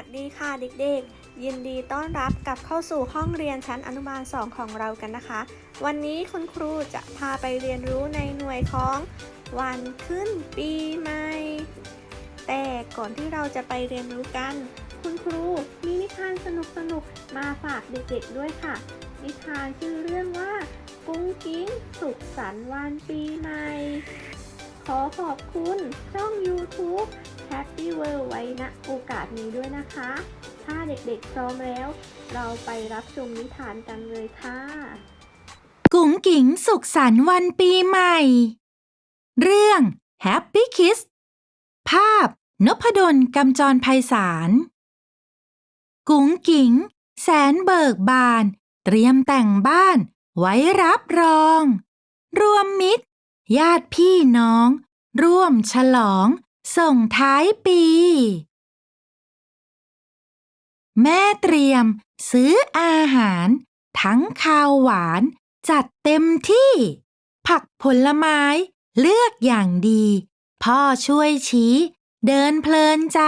วัสดีค่ะเด็กๆ ยินดีต้อนรับกลับเข้าสู่ห้องเรียนชั้นอนุบาล 2 ของเรากันนะคะ วันนี้คุณครูจะพาไปเรียนรู้ในหน่วยของ วันขึ้นปีใหม่ แต่ก่อนที่เราจะไปเรียนรู้กัน คุณครูมีนิทานสนุกๆ มาฝากเด็กๆด้วยค่ะ นิทานชื่อเรื่องว่า กุ้งกิ้งสุขสันต์วันปีใหม่ ขอขอบคุณช่อง YouTube Happy World ไว้ณโอกาสนี้ด้วยนะคะ ถ้าเด็กๆพร้อมแล้ว เราไปรับชมนิทานกันเลยค่ะ กุ๋งกิ๋งสุขสันต์วันปีใหม่ เรื่อง Happy Kiss ภาพนพดลกำจรไพศาล กุ๋งกิ๋งแสนเบิกบาน เตรียมแต่งบ้าน ไว้รับรอง รวมมิตร ญาติพี่น้อง ร่วมฉลอง ส่งท้ายปี แม่เตรียมซื้ออาหาร ทั้งข้าวหวาน จัดเต็มที่ ผักผลไม้เลือกอย่างดี พ่อช่วยชี้ เดินเพลินใจ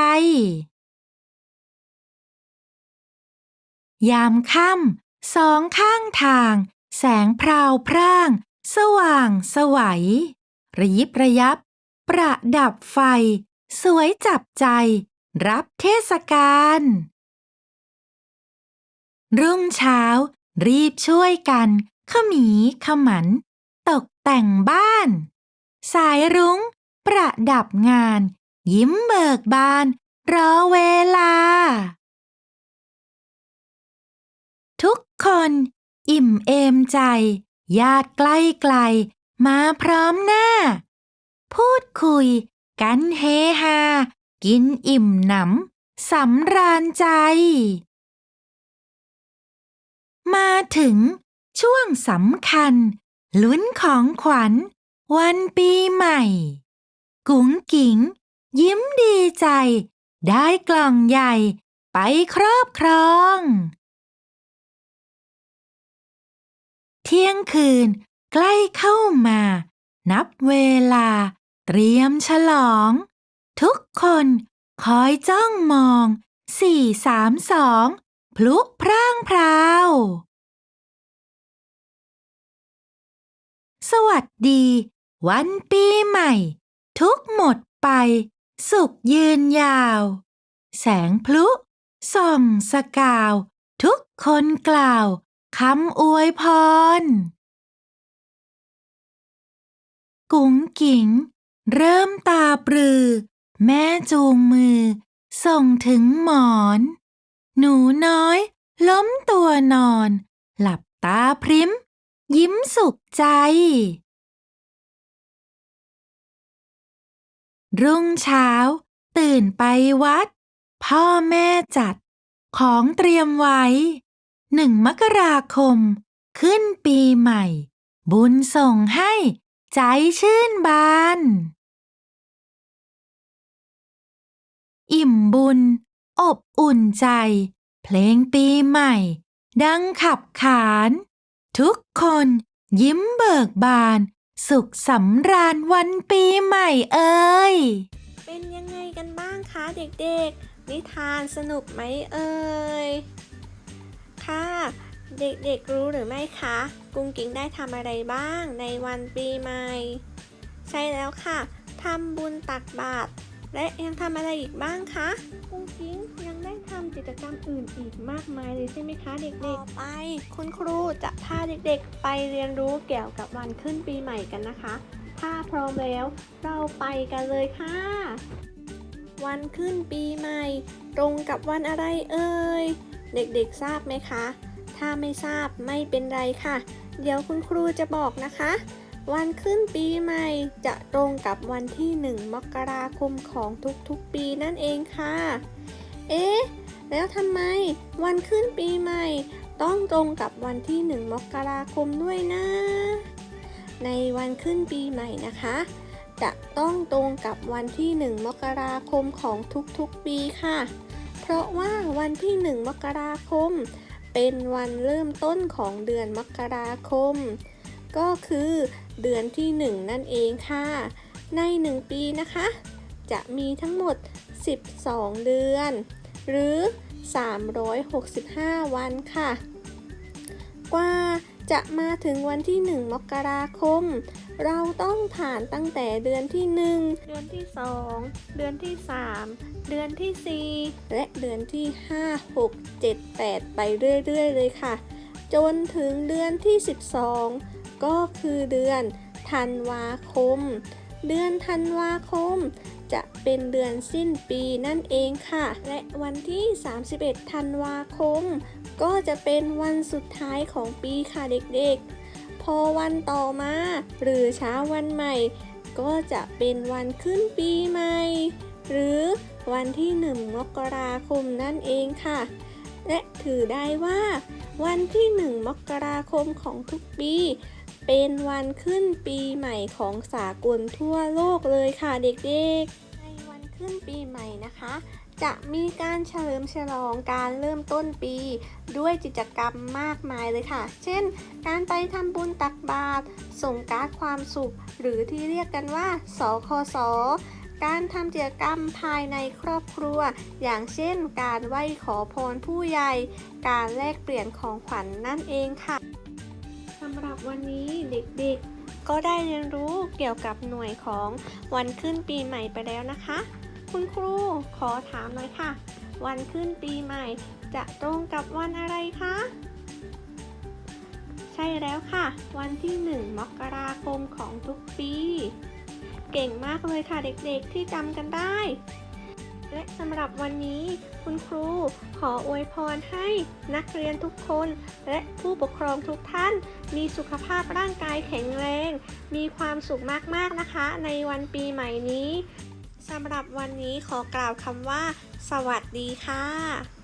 ยามค่ำสองข้างทาง แสงพราวพร่าง สว่างสวัยระยิบระยับ ประดับไฟ สวยจับใจ รับเทศกาลรุ่งเช้า รีบช่วยกัน ขมีขมัน ตกแต่งบ้าน สายรุง้ง ประดับงาน ยิ้มเบิกบาน รอเวลา ทุกคนอิ่มเอมใจ ญาติใกล้ไกล มาพร้อมหน้า คุย กันเฮฮา กินอิ่มหนำสำราญใจ มาถึงช่วงสำคัญ ลุ้นของขวัญ วันปีใหม่ กุ๋งกิ๋งยิ้มดีใจ ได้กล่องใหญ่ ไปครอบครอง เที่ยงคืนใกล้เข้ามา นับเวลา เตรียมฉลอง ทุกคนคอยจ้องมองสี่สามสองพลุพร่างพราว สวัสดี วันปีใหม่ ทุกหมดไป สุขยืนยาว แสงพลุส่องสกาว ทุกคนกล่าวคำอวยพร กุ๋งกิ๋ง เริ่มตาปรือ แม่จูงมือ ส่งถึงหมอน หนูน้อย ล้มตัวนอน หลับตาพริม ยิ้มสุขใจ รุ่งเช้า ตื่นไปวัด พ่อแม่จัด ของเตรียมไว้ หนึ่งมกราคม ขึ้นปีใหม่ บุญส่งให้ใจชื่นบาน อิ่มบุญ อบอุ่นใจ เพลงปีใหม่ ดังขับขาน ทุกคนยิ้มเบิกบาน สุขสำราญวันปีใหม่เอ่ยเป็นยังไงกันบ้างคะเด็กๆ นิทานสนุกไหมเอ่ยค่ะเด็กๆรู้หรือไม่คะ กุ้งกิ้งได้ทำอะไรบ้างในวันปีใหม่ ใช่แล้วค่ะทำบุญตักบาตร และยังทำอะไรอีกบ้างคะกุ้งกิ้งยังได้ทำกิจกรรมอื่นอีกมากมายเลยใช่ไหมคะเด็กๆต่อไป คุณครูจะพาเด็กๆ ไปเรียนรู้เกี่ยวกับวันขึ้นปีใหม่กันนะคะ ถ้าพร้อมแล้วเราไปกันเลยค่ะ วันขึ้นปีใหม่ ตรงกับวันอะไรเอ่ย เด็กๆทราบไหมคะ ถ้าไม่ทราบไม่เป็นไรค่ะ เดี๋ยวคุณครูจะบอกนะคะ วันขึ้นปีใหม่ จะตรงกับวันที่ 1 มกราคมของทุกๆปีนั่นเองค่ะ เอ๊ะ แล้วทำไมวันขึ้นปีใหม่ ต้องตรงกับวันที่ 1 มกราคมด้วยนะ ในวันขึ้นปีใหม่นะคะ จะต้องตรงกับวันที่ 1 มกราคมของทุกๆปีค่ะ เพราะว่าวันที่ 1 มกราคม เป็นวันเริ่มต้นของเดือนมกราคม ก็คือเดือนที่ 1 นั่นเองค่ะ ใน 1 ปีนะคะ จะมีทั้งหมด 12 เดือน หรือ 365 วันค่ะ กว่าจะมาถึงวันที่ 1 มกราคม เราต้องผ่านตั้งแต่เดือนที่ 1 เดือนที่ 2 เดือนที่ 3 เดือนที่ 4 และเดือนที่ 5 6 7 8 ไปเรื่อย ๆ เลยค่ะ จนถึงเดือนที่ 12 ก็คือเดือนธันวาคม เดือนธันวาคม จะเป็นเดือนสิ้นปีนั่นเองค่ะ และวันที่ 31 ธันวาคม ก็จะเป็นวันสุดท้ายของปีค่ะเด็กๆ พอวันต่อมา หรือเช้าวันใหม่ ก็จะเป็นวันขึ้นปีใหม่ หรือวันที่1มกราคมนั่นเองค่ะ และถือได้ว่า วันที่1มกราคมของทุกปี เป็นวันขึ้นปีใหม่ของสากลทั่วโลกเลยค่ะเด็กๆ ในวันขึ้นปีใหม่นะคะ จะมีการเฉลิมฉลองการเริ่มต้นปี ด้วยกิจกรรมมากมายเลยค่ะ เช่น การไปทำบุญตักบาตรส่งการ์ดความสุข หรือที่เรียกกันว่า สคสการทำกิจกรรมภายในครอบครัว อย่างเช่น การไหว้ขอพรผู้ใหญ่ การแลกเปลี่ยนของขวัญนนั่นเองค่ะ วันนี้เด็กๆ ก็ได้เรียนรู้เกี่ยวกับหน่วยของวันขึ้นปีใหม่ไปแล้วนะคะ คุณครูขอถามหน่อยค่ะ วันขึ้นปีใหม่ จะตรงกับวันอะไรคะ ใช่แล้วค่ะ วันที่ 1 มกราคมของทุกปี เก่งมากเลยค่ะเด็กๆที่จำกันได้ และสำหรับวันนี้ คุณครูขออวยพรให้นักเรียนทุกคน และผู้ปกครองทุกท่าน มีสุขภาพร่างกายแข็งแรง มีความสุขมากๆนะคะ ในวันปีใหม่นี้สำหรับวันนี้ขอกล่าวคำว่า สวัสดีค่ะ